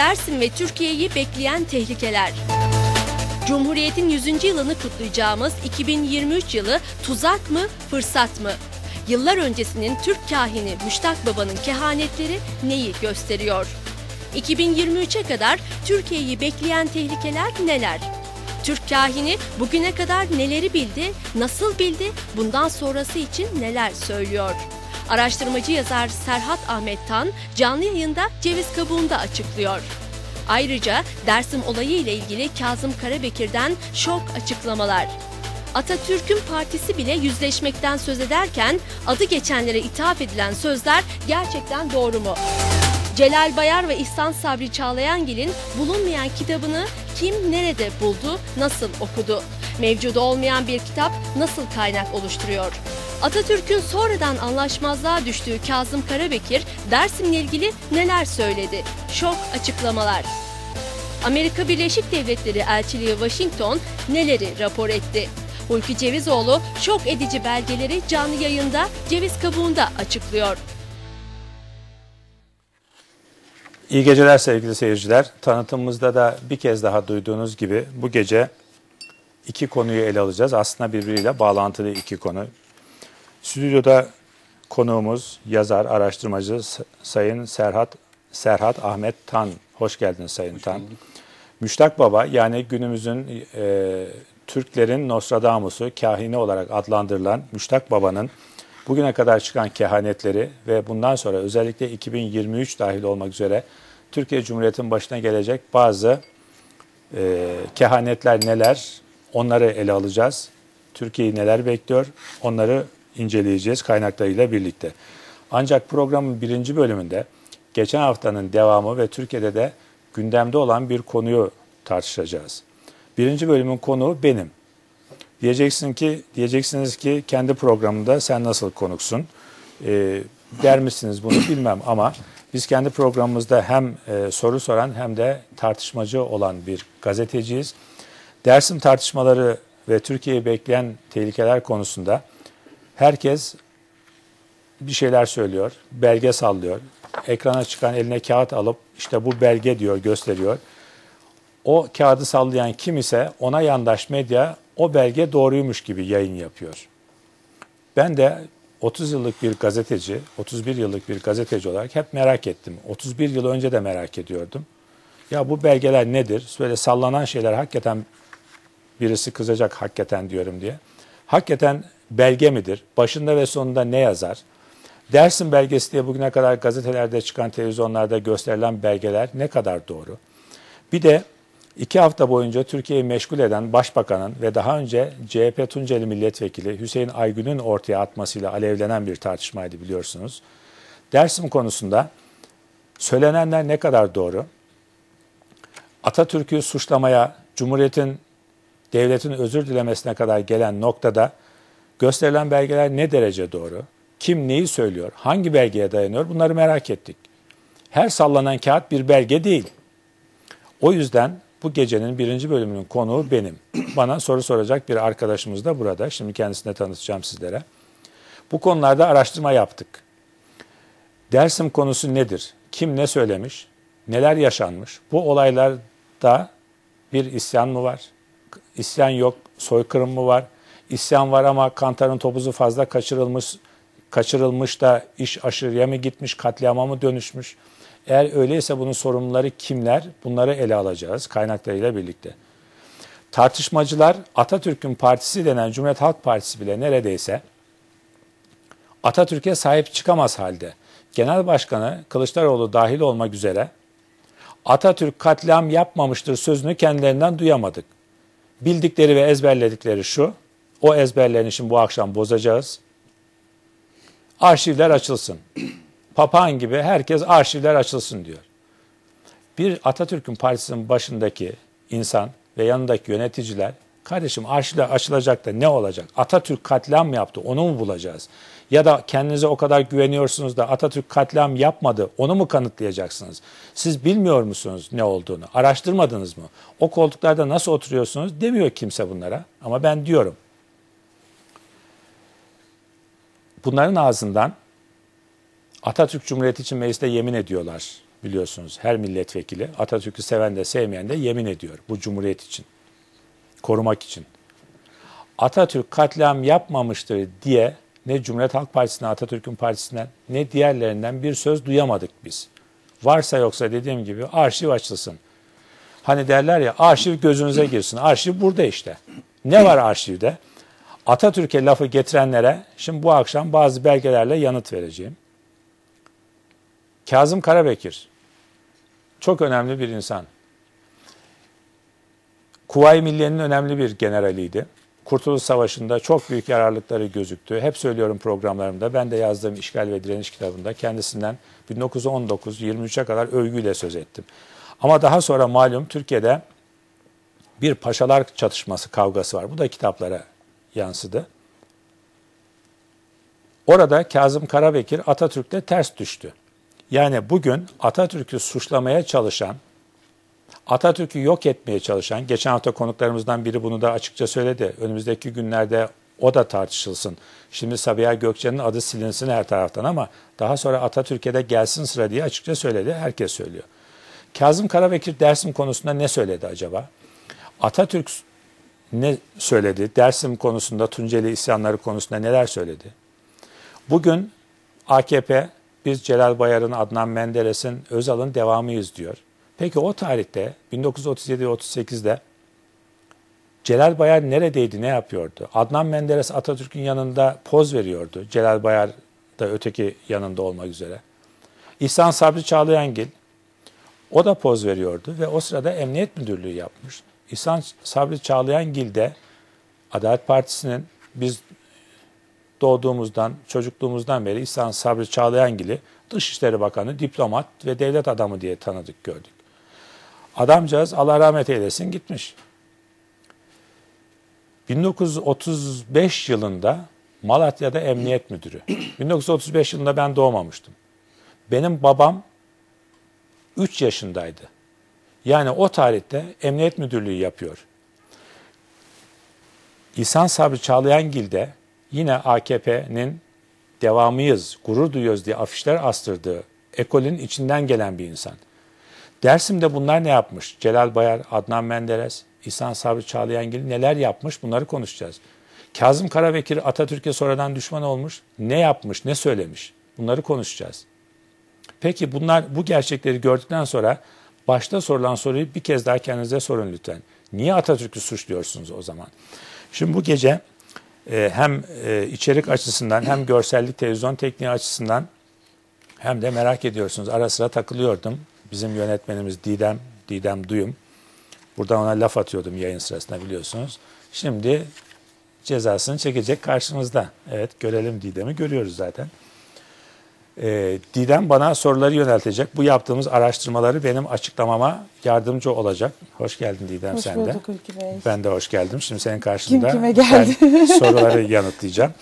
Dersim ve Türkiye'yi bekleyen tehlikeler. Cumhuriyet'in 100. yılını kutlayacağımız 2023 yılı tuzak mı, fırsat mı? Yıllar öncesinin Türk kahini Müştak Baba'nın kehanetleri neyi gösteriyor? 2023'e kadar Türkiye'yi bekleyen tehlikeler neler? Türk kahini bugüne kadar neleri bildi, nasıl bildi, bundan sonrası için neler söylüyor? Araştırmacı yazar Serhat Ahmet Tan canlı yayında ceviz kabuğunda açıklıyor. Ayrıca Dersim olayı ile ilgili Kazım Karabekir'den şok açıklamalar. Atatürk'ün partisi bile yüzleşmekten söz ederken adı geçenlere ithaf edilen sözler gerçekten doğru mu? Celal Bayar ve İhsan Sabri Çağlayangil'in bulunmayan kitabını kim nerede buldu, nasıl okudu? Mevcut olmayan bir kitap nasıl kaynak oluşturuyor? Atatürk'ün sonradan anlaşmazlığa düştüğü Kazım Karabekir Dersim'le ilgili neler söyledi? Şok açıklamalar. Amerika Birleşik Devletleri Elçiliği Washington neleri rapor etti? Hulki Cevizoğlu şok edici belgeleri canlı yayında ceviz kabuğunda açıklıyor. İyi geceler sevgili seyirciler. Tanıtımımızda da bir kez daha duyduğunuz gibi bu gece iki konuyu ele alacağız. Aslında birbiriyle bağlantılı iki konu. Stüdyoda konuğumuz yazar, araştırmacı Sayın Serhat Serhat Ahmet Tan. Hoş geldiniz Sayın Hoş Tan. Müştak Baba yani günümüzün e, Türklerin Nostradamus'u, kahini olarak adlandırılan Müştak Baba'nın bugüne kadar çıkan kehanetleri ve bundan sonra özellikle 2023 dahil olmak üzere Türkiye Cumhuriyeti'nin başına gelecek bazı e, kehanetler neler onları ele alacağız. Türkiye'yi neler bekliyor onları inceleyeceğiz kaynaklarıyla birlikte. Ancak programın birinci bölümünde geçen haftanın devamı ve Türkiye'de de gündemde olan bir konuyu tartışacağız. Birinci bölümün konuğu benim. Diyeceksin ki, diyeceksiniz ki kendi programında sen nasıl konuksun? E, der misiniz bunu bilmem ama biz kendi programımızda hem e, soru soran hem de tartışmacı olan bir gazeteciyiz. Dersim tartışmaları ve Türkiye'yi bekleyen tehlikeler konusunda herkes bir şeyler söylüyor, belge sallıyor. Ekrana çıkan eline kağıt alıp işte bu belge diyor, gösteriyor. O kağıdı sallayan kim ise ona yandaş medya o belge doğruymuş gibi yayın yapıyor. Ben de 30 yıllık bir gazeteci, 31 yıllık bir gazeteci olarak hep merak ettim. 31 yıl önce de merak ediyordum. Ya bu belgeler nedir? Böyle sallanan şeyler hakikaten birisi kızacak hakikaten diyorum diye. Hakikaten belge midir? Başında ve sonunda ne yazar? Dersin belgesi diye bugüne kadar gazetelerde çıkan, televizyonlarda gösterilen belgeler ne kadar doğru? Bir de İki hafta boyunca Türkiye'yi meşgul eden Başbakanın ve daha önce CHP Tunceli Milletvekili Hüseyin Aygün'ün ortaya atmasıyla alevlenen bir tartışmaydı biliyorsunuz. Dersim konusunda söylenenler ne kadar doğru? Atatürk'ü suçlamaya, Cumhuriyet'in, devletin özür dilemesine kadar gelen noktada gösterilen belgeler ne derece doğru? Kim neyi söylüyor? Hangi belgeye dayanıyor? Bunları merak ettik. Her sallanan kağıt bir belge değil. O yüzden bu gecenin birinci bölümünün konuğu benim. Bana soru soracak bir arkadaşımız da burada. Şimdi kendisine tanıtacağım sizlere. Bu konularda araştırma yaptık. Dersim konusu nedir? Kim ne söylemiş? Neler yaşanmış? Bu olaylarda bir isyan mı var? İsyan yok, soykırım mı var? İsyan var ama kantarın topuzu fazla kaçırılmış, kaçırılmış da iş aşırıya mı gitmiş, katliama mı dönüşmüş? Eğer öyleyse bunun sorumluları kimler? Bunları ele alacağız kaynaklarıyla birlikte. Tartışmacılar Atatürk'ün partisi denen Cumhuriyet Halk Partisi bile neredeyse Atatürk'e sahip çıkamaz halde. Genel Başkanı Kılıçdaroğlu dahil olmak üzere Atatürk katliam yapmamıştır sözünü kendilerinden duyamadık. Bildikleri ve ezberledikleri şu, o ezberlerini şimdi bu akşam bozacağız. Arşivler açılsın papağan gibi herkes arşivler açılsın diyor. Bir Atatürk'ün partisinin başındaki insan ve yanındaki yöneticiler kardeşim arşivler açılacak da ne olacak? Atatürk katliam yaptı onu mu bulacağız? Ya da kendinize o kadar güveniyorsunuz da Atatürk katliam yapmadı onu mu kanıtlayacaksınız? Siz bilmiyor musunuz ne olduğunu? Araştırmadınız mı? O koltuklarda nasıl oturuyorsunuz demiyor kimse bunlara ama ben diyorum. Bunların ağzından Atatürk Cumhuriyeti için mecliste yemin ediyorlar. biliyorsunuz her milletvekili Atatürk'ü seven de sevmeyen de yemin ediyor bu cumhuriyet için. Korumak için. Atatürk katliam yapmamıştır diye ne Cumhuriyet Halk Partisi'nden, Atatürk'ün partisinden ne diğerlerinden bir söz duyamadık biz. Varsa yoksa dediğim gibi arşiv açılsın. Hani derler ya arşiv gözünüze girsin. Arşiv burada işte. Ne var arşivde? Atatürk'e lafı getirenlere şimdi bu akşam bazı belgelerle yanıt vereceğim. Kazım Karabekir çok önemli bir insan. Kuvayi Milliye'nin önemli bir generaliydi. Kurtuluş Savaşı'nda çok büyük yararlıkları gözüktü. Hep söylüyorum programlarımda. Ben de yazdığım İşgal ve Direniş kitabında kendisinden 1919-23'e kadar övgüyle söz ettim. Ama daha sonra malum Türkiye'de bir paşalar çatışması, kavgası var. Bu da kitaplara yansıdı. Orada Kazım Karabekir Atatürk'te ters düştü. Yani bugün Atatürk'ü suçlamaya çalışan, Atatürk'ü yok etmeye çalışan, geçen hafta konuklarımızdan biri bunu da açıkça söyledi. Önümüzdeki günlerde o da tartışılsın. Şimdi Sabiha Gökçen'in adı silinsin her taraftan ama daha sonra Atatürk'e de gelsin sıra diye açıkça söyledi. Herkes söylüyor. Kazım Karabekir Dersim konusunda ne söyledi acaba? Atatürk ne söyledi? Dersim konusunda, Tunceli isyanları konusunda neler söyledi? Bugün AKP biz Celal Bayar'ın, Adnan Menderes'in, Özal'ın devamıyız diyor. Peki o tarihte 1937-38'de Celal Bayar neredeydi, ne yapıyordu? Adnan Menderes Atatürk'ün yanında poz veriyordu. Celal Bayar da öteki yanında olmak üzere. İhsan Sabri Çağlayangil o da poz veriyordu ve o sırada Emniyet Müdürlüğü yapmış. İhsan Sabri Çağlayangil de Adalet Partisi'nin biz doğduğumuzdan, çocukluğumuzdan beri İhsan Sabri Çağlayangil'i Dışişleri Bakanı, diplomat ve devlet adamı diye tanıdık, gördük. Adamcağız Allah rahmet eylesin gitmiş. 1935 yılında Malatya'da emniyet müdürü. 1935 yılında ben doğmamıştım. Benim babam 3 yaşındaydı. Yani o tarihte emniyet müdürlüğü yapıyor. İhsan Sabri Çağlayangil de yine AKP'nin devamıyız, gurur duyuyoruz diye afişler astırdığı ekolün içinden gelen bir insan. Dersim'de bunlar ne yapmış? Celal Bayar, Adnan Menderes, İhsan Sabri Çağlayangil neler yapmış bunları konuşacağız. Kazım Karabekir Atatürk'e sonradan düşman olmuş. Ne yapmış, ne söylemiş? Bunları konuşacağız. Peki bunlar bu gerçekleri gördükten sonra başta sorulan soruyu bir kez daha kendinize sorun lütfen. Niye Atatürk'ü suçluyorsunuz o zaman? Şimdi bu gece e, hem e, içerik açısından hem görsellik televizyon tekniği açısından hem de merak ediyorsunuz. Ara sıra takılıyordum. Bizim yönetmenimiz Didem, Didem Duyum. Buradan ona laf atıyordum yayın sırasında biliyorsunuz. Şimdi cezasını çekecek karşımızda. Evet görelim Didem'i görüyoruz zaten. Ee, Didem bana soruları yöneltecek. Bu yaptığımız araştırmaları benim açıklamama yardımcı olacak. Hoş geldin Didem Hoş sen de. bulduk Ülkü Bey. Ben de hoş geldim. Şimdi senin karşında Kim kime geldi? ben soruları yanıtlayacağım.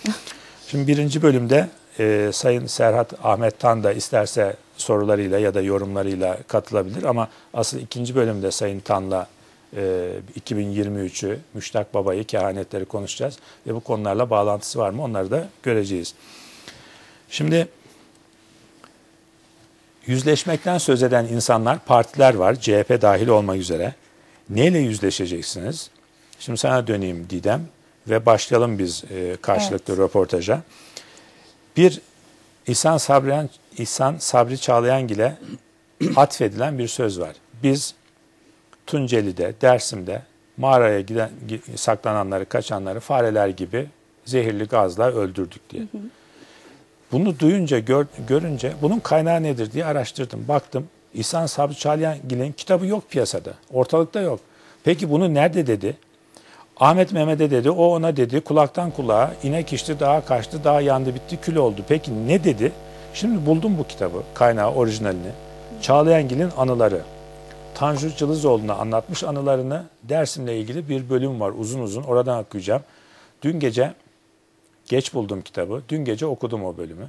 Şimdi birinci bölümde e, Sayın Serhat Ahmet Tan da isterse sorularıyla ya da yorumlarıyla katılabilir ama asıl ikinci bölümde Sayın Tan'la e, 2023'ü, Müştak Baba'yı, kehanetleri konuşacağız ve bu konularla bağlantısı var mı onları da göreceğiz. Şimdi yüzleşmekten söz eden insanlar, partiler var, CHP dahil olmak üzere. Neyle yüzleşeceksiniz? Şimdi sana döneyim Didem ve başlayalım biz e, karşılıklı röportaja. Bir İhsan Sabri, İhsan Sabri Çağlayangil'e atfedilen bir söz var. Biz Tunceli'de, Dersim'de mağaraya giden, gi- saklananları, kaçanları fareler gibi zehirli gazla öldürdük diye. Bunu duyunca, gör- görünce bunun kaynağı nedir diye araştırdım. Baktım İhsan Sabri Çağlayangil'in kitabı yok piyasada. Ortalıkta yok. Peki bunu nerede dedi? Ahmet Mehmet'e dedi, o ona dedi, kulaktan kulağa, inek içti, dağa kaçtı, dağ yandı, bitti, kül oldu. Peki ne dedi? Şimdi buldum bu kitabı, kaynağı, orijinalini. Çağlayangil'in anıları. Tanju Cılızoğlu'na anlatmış anılarını, Dersim'le ilgili bir bölüm var uzun uzun, oradan okuyacağım. Dün gece, geç buldum kitabı, dün gece okudum o bölümü.